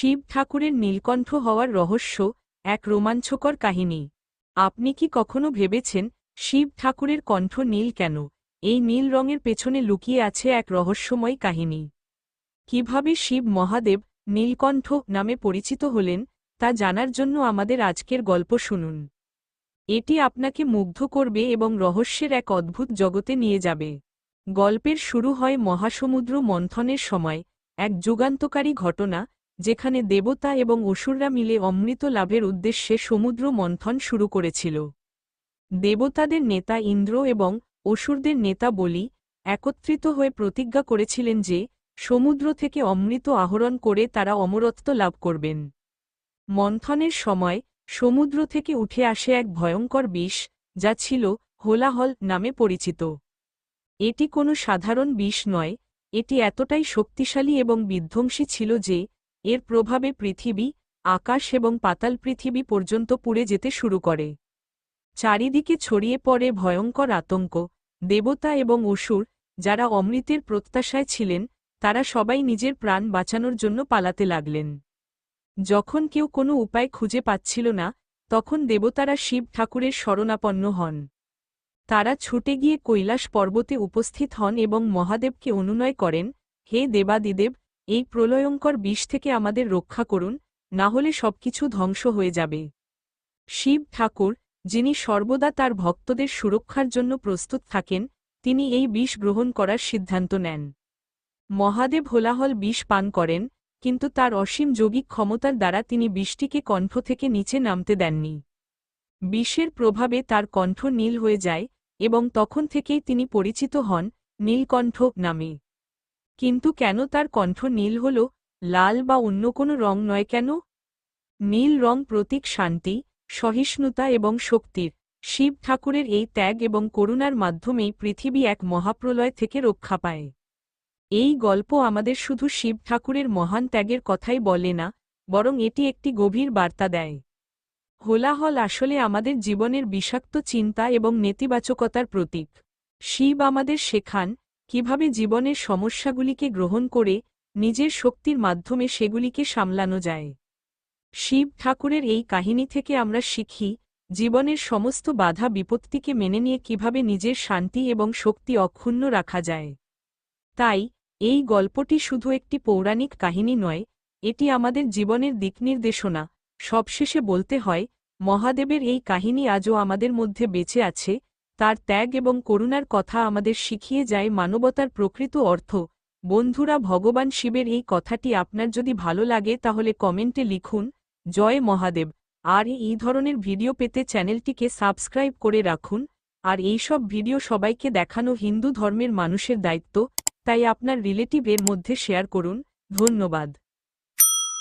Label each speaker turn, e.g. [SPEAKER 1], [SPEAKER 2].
[SPEAKER 1] শিব ঠাকুরের নীলকণ্ঠ হওয়ার রহস্য, এক রোমাঞ্চকর কাহিনী। আপনি কি কখনো ভেবেছেন, শিব ঠাকুরের কণ্ঠ নীল কেন? এই নীল রঙের পেছনে লুকিয়ে আছে এক রহস্যময় কাহিনী। কীভাবে শিব মহাদেব নীলকণ্ঠ নামে পরিচিত হলেন, তা জানার জন্য আমাদের আজকের গল্প শুনুন। এটি আপনাকে মুগ্ধ করবে এবং রহস্যের এক অদ্ভুত জগতে নিয়ে যাবে। গল্পের শুরু হয় মহাসমুদ্র মন্থনের সময়, এক যুগান্তকারী ঘটনা যেখানে দেবতা এবং অসুররা মিলে অমৃত লাভের উদ্দেশ্যে সমুদ্র মন্থন শুরু করেছিল। দেবতাদের নেতা ইন্দ্র এবং অসুরদের নেতা বলি একত্রিত হয়ে প্রতিজ্ঞা করেছিলেন যে, সমুদ্র থেকে অমৃত আহরণ করে তারা অমরত্ব লাভ করবেন। মন্থনের সময় সমুদ্র থেকে উঠে আসে এক ভয়ঙ্কর বিষ, যা ছিল হোলাহল নামে পরিচিত। এটি কোনো সাধারণ বিষ নয়, এটি এতটাই শক্তিশালী এবং বিধ্বংসী ছিল যে এর প্রভাবে পৃথিবী, আকাশ এবং পাতাল পৃথিবী পর্যন্ত পুড়ে যেতে শুরু করে। চারিদিকে ছড়িয়ে পড়ে ভয়ঙ্কর আতঙ্ক, দেবতা এবং অসুর, যারা অমৃতের প্রত্যাশায় ছিলেন, তারা সবাই নিজের প্রাণ বাঁচানোর জন্য পালাতে লাগলেন। যখন কেউ কোনো উপায় খুঁজে পাচ্ছিল না, তখন দেবতারা শিব ঠাকুরের শরণাপন্ন হন। তারা ছুটে গিয়ে কৈলাস পর্বতে উপস্থিত হন এবং মহাদেবকে অনুনয় করেন, হে দেবাদিদেব এই প্রলয়ঙ্কর বিষ থেকে আমাদের রক্ষা করুন, না হলে সবকিছু ধ্বংস হয়ে যাবে। শিব ঠাকুর, যিনি সর্বদা তার ভক্তদের সুরক্ষার জন্য প্রস্তুত থাকেন, তিনি এই বিষ গ্রহণ করার সিদ্ধান্ত নেন। মহাদেব হোলাহল বিষ পান করেন, কিন্তু তার অসীম যোগিক ক্ষমতার দ্বারা তিনি বিষটিকে কণ্ঠ থেকে নিচে নামতে দেননি। বিষের প্রভাবে তার কণ্ঠ নীল হয়ে যায়, এবং তখন থেকেই তিনি পরিচিত হন, নীলকণ্ঠ নামে। কিন্তু কেন তার কণ্ঠ নীল হল, লাল বা অন্য কোনো রং নয় কেন? নীল রং প্রতীক শান্তি, সহিষ্ণুতা এবং শক্তির, শিব ঠাকুরের এই ত্যাগ এবং করুণার মাধ্যমেই পৃথিবী এক মহাপ্রলয় থেকে রক্ষা পায়। এই গল্প আমাদের শুধু শিব ঠাকুরের মহান ত্যাগের কথাই বলে না, বরং এটি একটি গভীর বার্তা দেয়। হোলাহল আসলে আমাদের জীবনের বিষাক্ত চিন্তা এবং নেতিবাচকতার প্রতীক। শিব আমাদের শেখান কীভাবে জীবনের সমস্যাগুলিকে গ্রহণ করে নিজের শক্তির মাধ্যমে সেগুলিকে সামলানো যায়। শিব ঠাকুরের এই কাহিনী থেকে আমরা শিখি, জীবনের সমস্ত বাধা বিপত্তিকে মেনে নিয়ে কীভাবে নিজের শান্তি এবং শক্তি অক্ষুণ্ণ রাখা যায়। তাই, এই গল্পটি শুধু একটি পৌরাণিক কাহিনী নয়, এটি আমাদের জীবনের দিকনির্দেশনা সবশেষে বলতে হয়, মহাদেবের এই কাহিনী আজও আমাদের মধ্যে বেঁচে আছে তার ত্যাগ এবং করুণার কথা আমাদের শিখিয়ে যায় মানবতার প্রকৃত অর্থ। বন্ধুরা, ভগবান শিবের এই কথাটি আপনার যদি ভালো লাগে তাহলে কমেন্টে লিখুন, জয় মহাদেব। আর এই ধরনের ভিডিও পেতে চ্যানেলটিকে সাবস্ক্রাইব করে রাখুন। আর এই সব ভিডিও সবাইকে দেখানো হিন্দু ধর্মের মানুষের দায়িত্ব, তাই আপনার রিলেটিভের মধ্যে শেয়ার করুন। ধন্যবাদ।